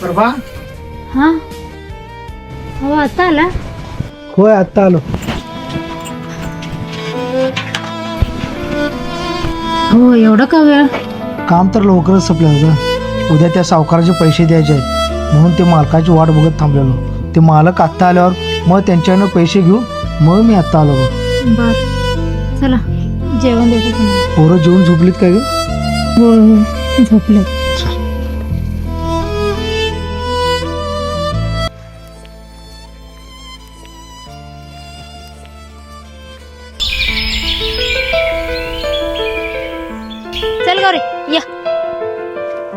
प्रभा हा? हो आता आला? होय आत्ता आलो. हो एवढं का वेळ? काम तर लवकरच संपलं होतं. उद्या त्या सावकाराचे पैसे द्यायचे आहेत. म्हणून ते मालकाची वाट बघत थांबलेलो. ते मालक आत्ता आल्यावर मग त्यांच्यानं पैसे घेऊन मग मी आत्ता आलो बघ. बर. चला जेवण देतो तुम्हाला. पोरं जेवून झोपलीत काय ग? हो हो झोपले या.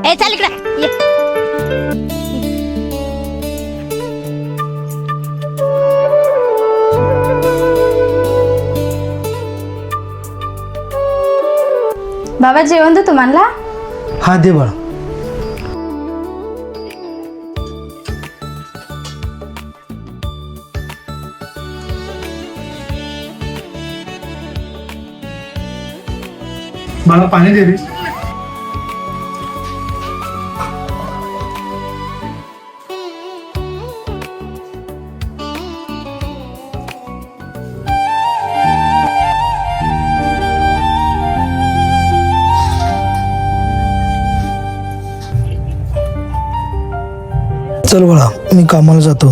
ए चल इकडे. ये. बाबा जेवण तर तुम्हाला? हा दे बाळा. बाळा पाणी दे रे. चल बाळा मी कामाला जातो.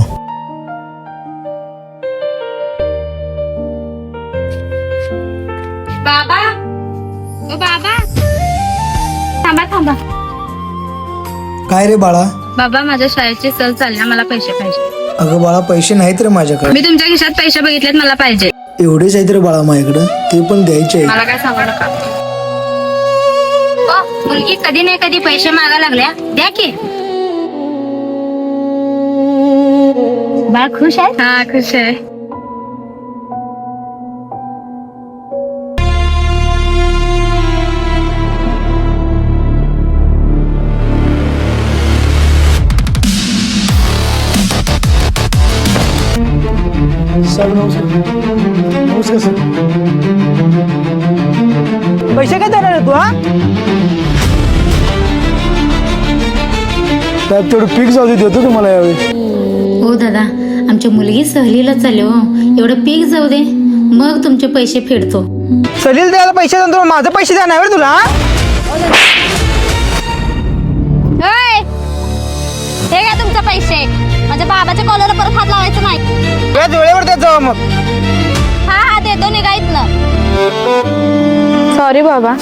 बाबा ओ बाबा. थांबा थांबा. काय रे बाळा? बाबा माझ्या शाळेची सहल चालल्या मला पैसे पाहिजे. अगं बाळा पैसे नाहीत रे माझ्याकडे. मी तुमच्या खिशात पैसे बघितलेत मला पाहिजे. एवढेच आहेत रे बाळा माझ्याकडं ते पण द्यायचे आहेत. मला काय सांगू नका. ओ, मुलगी कधी नाही कधी पैसे मागा लागल्या? द्या की. बाळ खुश आहे? हा खुश आहे. सर नमस्कार. नमस्कार सर. पैसे काय देणार आहे तू हा? साहेब तेवढं पीक जाऊ देतो तुम्हाला यावेळी. हो दादा. आमच्या मुलगी सहलीला चालली हो. एवढं पीक जाऊ दे. मग तुमचे पैसे फेडतो. सलील द्यायला पैसे देतो माझे पैसे द्या नाही तुला होय. हे घ्या तुमचे पैसे. माझ्या बाबाच्या कॉलरला परत हात लावायचं नाही. तुझ्या डोळ्यावर देत जाऊ मग. हा हा देतो निघायत ना सॉरी बाबा.